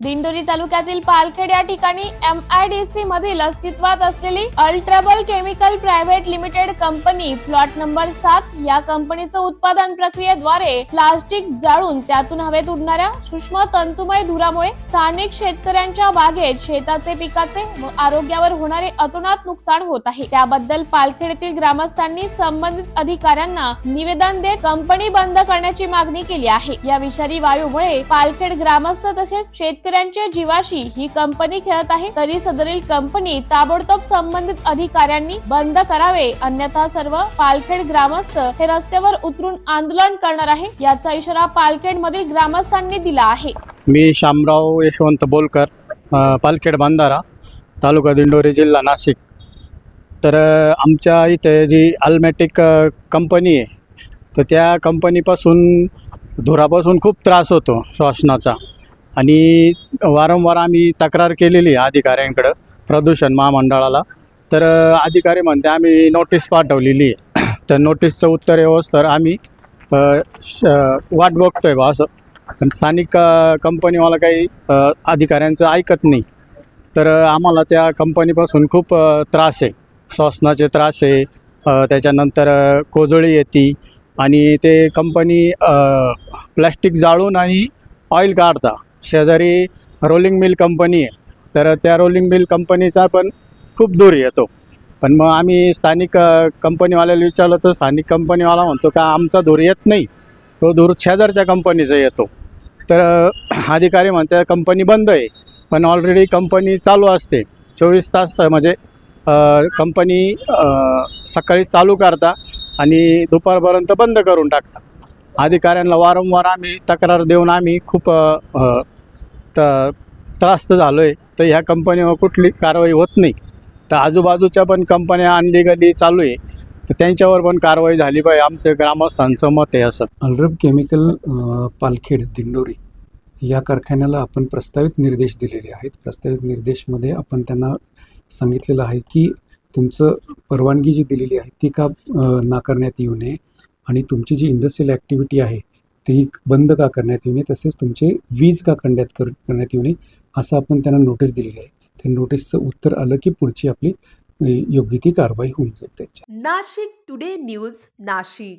दिंडोरी तालुक्यातील पालखेड या ठिकाणी एम आय डी सी मधील अस्तित्वात असलेली अल्ट्राबल chemical private limited company plot number सात या कंपनीचं उत्पादन प्रक्रियेद्वारे प्लास्टिक जाळून त्यातून हवेत उडणाऱ्या सूक्ष्म तंतुमय धुरामुळे स्थानिक शेतकऱ्यांच्या बागेत शेताचे पिकाचे व आरोग्यावर होणारे अतोनात नुकसान होत आहे. त्याबद्दल पालखेडतील ग्रामस्थांनी संबंधित अधिकाऱ्यांना निवेदन देत कंपनी बंद करण्याची मागणी केली आहे. या विषारी वायूमुळे पालखेड ग्रामस्थ तसेच शेतकरी शेतकऱ्यांच्या जीवाशी ही कंपनी खेळत आहे. तरी सदरील कंपनी ताबडतोब संबंधित अधिकाऱ्यांनी बंद करावे. अन्यथा सर्व पालखेड ग्रामस्थ हे रस्त्यावर उतरून आंदोलन करणार आहे. याचा इशारा पालखेड मधील ग्रामस्थांनी दिला आहे. मी शामराव यशवंत बोलकर पालखेड बांधारा तालुका दिंडोरी जिल्हा नाशिक. तर आमच्या इथे जी अल्मॅटिक कंपनी आहे तर त्या कंपनीपासून धुरापासून खूप त्रास होतो श्वासनाचा. आणि वारंवार आम्ही तक्रार केलेली आहे अधिकाऱ्यांकडं प्रदूषण महामंडळाला. तर अधिकारी म्हणते आम्ही नोटीस पाठवलेली आहे. तर नोटीसचं उत्तर येऊस तर आम्ही श वाट बघतोय बा असं. पण स्थानिक कंपनीवाला काही अधिकाऱ्यांचं ऐकत नाही. तर आम्हाला त्या कंपनीपासून खूप त्रास आहे. श्वासनाचे त्रास आहे त्याच्यानंतर कोजळी येते आणि ते कंपनी प्लॅस्टिक जाळून आणि ऑइल काढता. शेजारी रोलिंग मिल कंपनी आहे. तर त्या रोलिंग मिल कंपनीचा पण खूप दूर येतो. पण मग आम्ही स्थानिक कंपनीवाल्याला विचारलं तर स्थानिक कंपनीवाला म्हणतो का आमचा दूर येत नाही. तो दूर शेजारच्या कंपनीचा येतो. तर अधिकारी म्हणते कंपनी बंद आहे पण ऑलरेडी कंपनी चालू असते. चोवीस तास म्हणजे कंपनी सकाळी चालू करता आणि दुपारपर्यंत बंद करून टाकता. अधिकाऱ्यांना वारंवार आम्ही तक्रार देऊन आम्ही खूप त त्रास्त झालो आहे तर ह्या कंपनीवर कुठली कारवाई होत नाही. तर आजूबाजूच्या पण कंपन्या अनलिगली चालू आहे. तर त्यांच्यावर पण कारवाई झाली पाहिजे. आमचं ग्रामस्थांचं मत आहे असं. अलरब केमिकल पालखेड दिंडोरी या कारखान्याला आपण प्रस्तावित निर्देश दिलेले आहेत. प्रस्तावित निर्देशमध्ये आपण त्यांना सांगितलेलं आहे की तुमचं परवानगी जी दिलेली आहे ती का नाकारण्यात येऊ नये. आणि तुमची जी इंडस्ट्रियल ॲक्टिव्हिटी आहे ती बंद का करण्यात येऊ नये तसेच तुमचे वीज का करण्यात कर करण्यात येऊ नये असं आपण त्यांना नोटीस दिलेली आहे. त्या नोटीसचं उत्तर आलं की पुढची आपली योग्य ती कारवाई होऊन जाईल त्याची नाशिक टुडे न्यूज नाशिक.